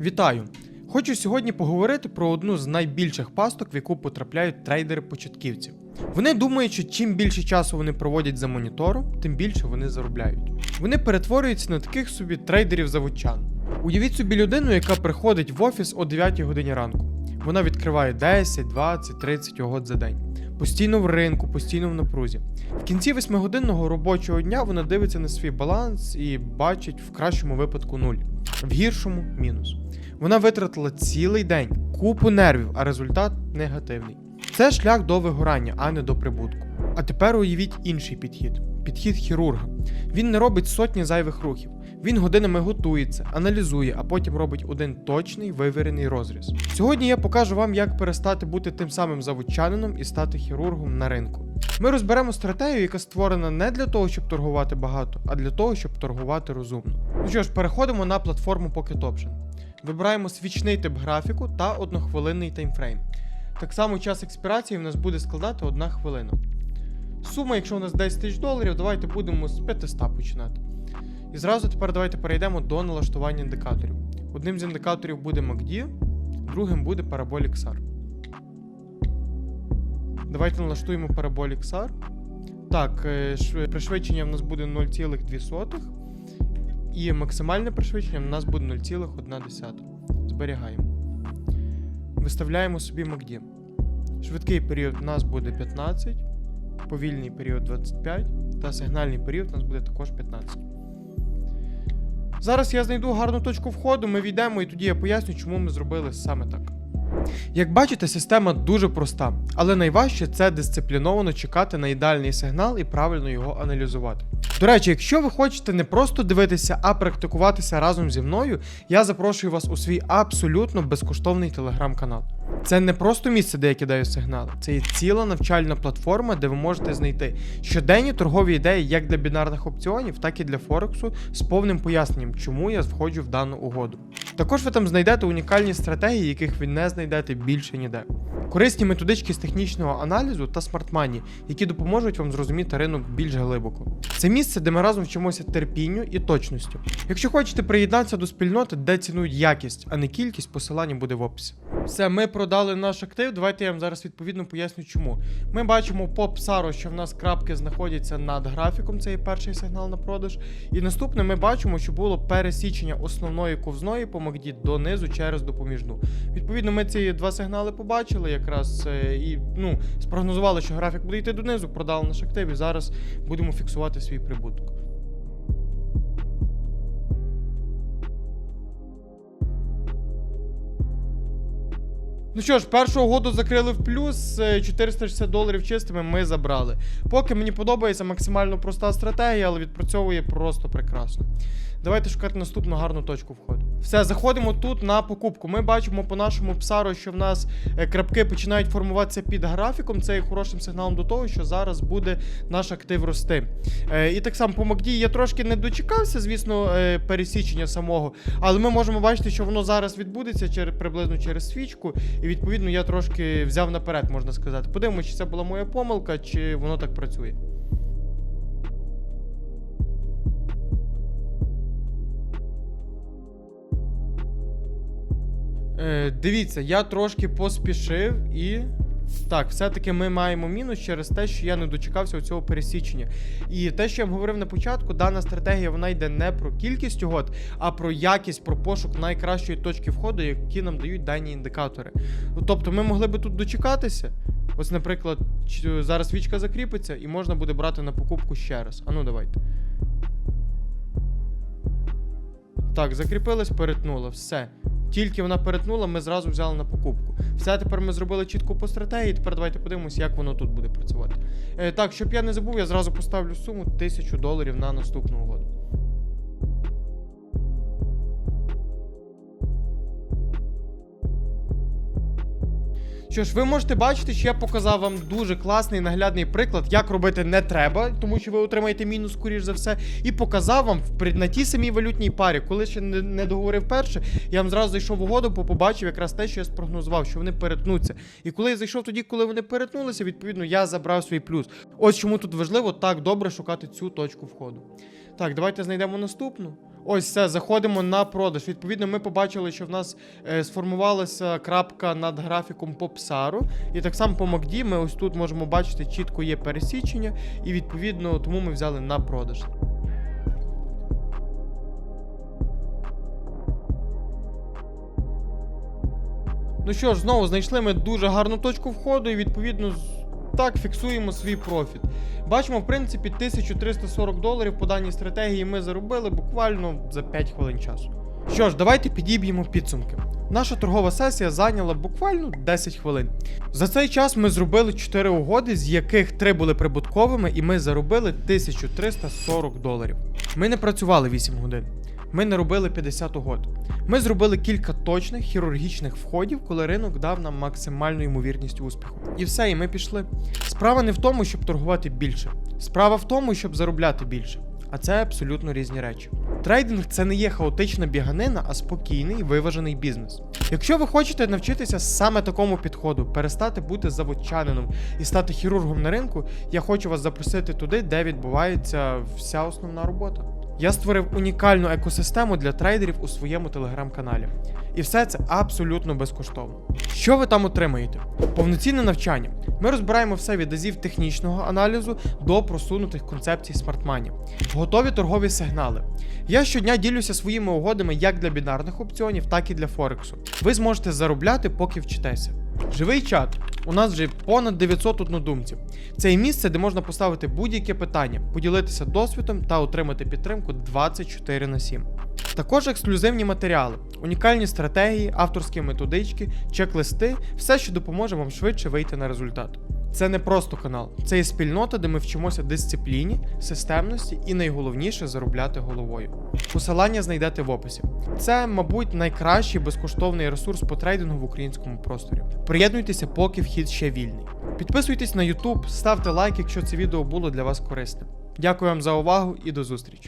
Вітаю! Хочу сьогодні поговорити про одну з найбільших пасток, в яку потрапляють трейдери-початківці. Вони думають, що чим більше часу вони проводять за монітором, тим більше вони заробляють. Вони перетворюються на таких собі трейдерів-заводчан. Уявіть собі людину, яка приходить в офіс о 9 годині ранку. Вона відкриває 10, 20, 30 угод за день. Постійно в ринку, постійно в напрузі. В кінці 8-годинного робочого дня вона дивиться на свій баланс і бачить в кращому випадку нуль, в гіршому мінус. Вона витратила цілий день, купу нервів, а результат негативний. Це шлях до вигорання, а не до прибутку. А тепер уявіть інший підхід підхід хірурга. Він не робить сотні зайвих рухів. Він годинами готується, аналізує, а потім робить один точний вивірений розріз. Сьогодні я покажу вам, як перестати бути тим самим заводчанином і стати хірургом на ринку. Ми розберемо стратегію, яка створена не для того, щоб торгувати багато, а для того, щоб торгувати розумно. Ну що ж, переходимо на платформу Pocket Option. Вибираємо свічний тип графіку та однохвилинний таймфрейм. Так само час експірації в нас буде складати 1 хвилина. Сума, якщо у нас 10 тисяч доларів, давайте будемо з 500 починати. І зразу тепер давайте перейдемо до налаштування індикаторів. Одним з індикаторів буде MACD, другим буде Parabolic SAR. Давайте налаштуємо Parabolic SAR. Так, е, пришвидшення в нас буде 0,2. І максимальне пришвидшення в нас буде 0,1. Зберігаємо. Виставляємо собі MACD. Швидкий період у нас буде 15, повільний період 25, та сигнальний період у нас буде також 15. Зараз я знайду гарну точку входу, ми війдемо і тоді я поясню, чому ми зробили саме так. Як бачите, система дуже проста, але найважче це дисципліновано чекати на ідеальний сигнал і правильно його аналізувати. До речі, якщо ви хочете не просто дивитися, а практикуватися разом зі мною, я запрошую вас у свій абсолютно безкоштовний телеграм-канал. Це не просто місце, де я кидаю сигнали, це є ціла навчальна платформа, де ви можете знайти щоденні торгові ідеї як для бінарних опціонів, так і для Форексу з повним поясненням, чому я входжу в дану угоду. Також ви там знайдете унікальні стратегії, яких ви не знайдете більше ніде. Корисні методички з технічного аналізу та смартмані, які допоможуть вам зрозуміти ринок більш глибоко. Це місце, де ми разом вчимося терпінню і точностю. Якщо хочете приєднатися до спільноти, де цінують якість, а не кількість, посилання буде в описі. Все, ми продали наш актив. Давайте я вам зараз відповідно поясню, чому. Ми бачимо по псару, що в нас крапки знаходяться над графіком. Це є перший сигнал на продаж. І наступне ми бачимо, що було пересічення основної ковзної по МАКДі донизу через допоміжну. Відповідно, ми ці два сигнали побачили якраз е, і ну, спрогнозували, що графік буде йти донизу, продали наш актив і зараз будемо фіксувати свій прибуток. Ну що ж, першу угоду закрили в плюс, е, 460 доларів чистими ми забрали. Поки мені подобається максимально проста стратегія, але відпрацьовує просто прекрасно. Давайте шукати наступну гарну точку входу. Все, заходимо тут на покупку. Ми бачимо по нашому псару, що в нас е, крапки починають формуватися під графіком. Це є хорошим сигналом до того, що зараз буде наш актив рости. Е, і так само по MACD я трошки не дочекався, звісно, е, пересічення самого, але ми можемо бачити, що воно зараз відбудеться через, приблизно через свічку. І відповідно я трошки взяв наперед, можна сказати. Подивимося, чи це була моя помилка, чи воно так працює. Е, дивіться, я трошки поспішив і. Так, все-таки ми маємо мінус через те, що я не дочекався цього пересічення. І те, що я вам говорив на початку, дана стратегія вона йде не про кількість угод, а про якість, про пошук найкращої точки входу, які нам дають дані індикатори. Ну, тобто ми могли би тут дочекатися. Ось, наприклад, зараз свічка закріпиться і можна буде брати на покупку ще раз. А ну давайте. Так, закріпилась, перетнула, все. Тільки вона перетнула, ми зразу взяли на покупку. Все, тепер ми зробили чітко по стратегії. Тепер давайте подивимося, як воно тут буде працювати. Е, так, щоб я не забув, я зразу поставлю суму 1000 доларів на наступну угоду. Що ж, ви можете бачити, що я показав вам дуже класний наглядний приклад, як робити не треба, тому що ви отримаєте мінус, скоріш за все, і показав вам на тій самій валютній парі. Коли ще не, договорив перше, я вам зразу зайшов угоду, бо побачив якраз те, що я спрогнозував, що вони перетнуться. І коли я зайшов тоді, коли вони перетнулися, відповідно я забрав свій плюс. Ось чому тут важливо так добре шукати цю точку входу. Так, давайте знайдемо наступну. Ось все, заходимо на продаж. Відповідно, ми побачили, що в нас е, сформувалася крапка над графіком по псару. І так само по MACD ми ось тут можемо бачити, чітко є пересічення, і відповідно тому ми взяли на продаж. Ну що ж, знову знайшли ми дуже гарну точку входу, і відповідно так фіксуємо свій профіт. Бачимо, в принципі, 1340 доларів по даній стратегії ми заробили буквально за 5 хвилин часу. Що ж, давайте підіб'ємо підсумки. Наша торгова сесія зайняла буквально 10 хвилин. За цей час ми зробили 4 угоди, з яких 3 були прибутковими, і ми заробили 1340 доларів. Ми не працювали 8 годин. Ми не робили 50 угод. Ми зробили кілька точних хірургічних входів, коли ринок дав нам максимальну ймовірність успіху. І все, і ми пішли. Справа не в тому, щоб торгувати більше. Справа в тому, щоб заробляти більше. А це абсолютно різні речі. Трейдинг це не є хаотична біганина, а спокійний виважений бізнес. Якщо ви хочете навчитися саме такому підходу, перестати бути заводчанином і стати хірургом на ринку, я хочу вас запросити туди, де відбувається вся основна робота. Я створив унікальну екосистему для трейдерів у своєму телеграм-каналі. І все це абсолютно безкоштовно. Що ви там отримаєте? Повноцінне навчання. Ми розбираємо все від азів технічного аналізу до просунутих концепцій смартмані. Готові торгові сигнали. Я щодня ділюся своїми угодами як для бінарних опціонів, так і для Форексу. Ви зможете заробляти, поки вчитеся. Живий чат. У нас вже понад 900 однодумців. Це і місце, де можна поставити будь-яке питання, поділитися досвідом та отримати підтримку 24 на 7. Також ексклюзивні матеріали, унікальні стратегії, авторські методички, чек-листи, все, що допоможе вам швидше вийти на результат. Це не просто канал, це є спільнота, де ми вчимося дисципліні, системності і найголовніше заробляти головою. Посилання знайдете в описі. Це, мабуть, найкращий безкоштовний ресурс по трейдингу в українському просторі. Приєднуйтеся, поки вхід ще вільний. Підписуйтесь на YouTube, ставте лайк, якщо це відео було для вас корисним. Дякую вам за увагу і до зустрічі!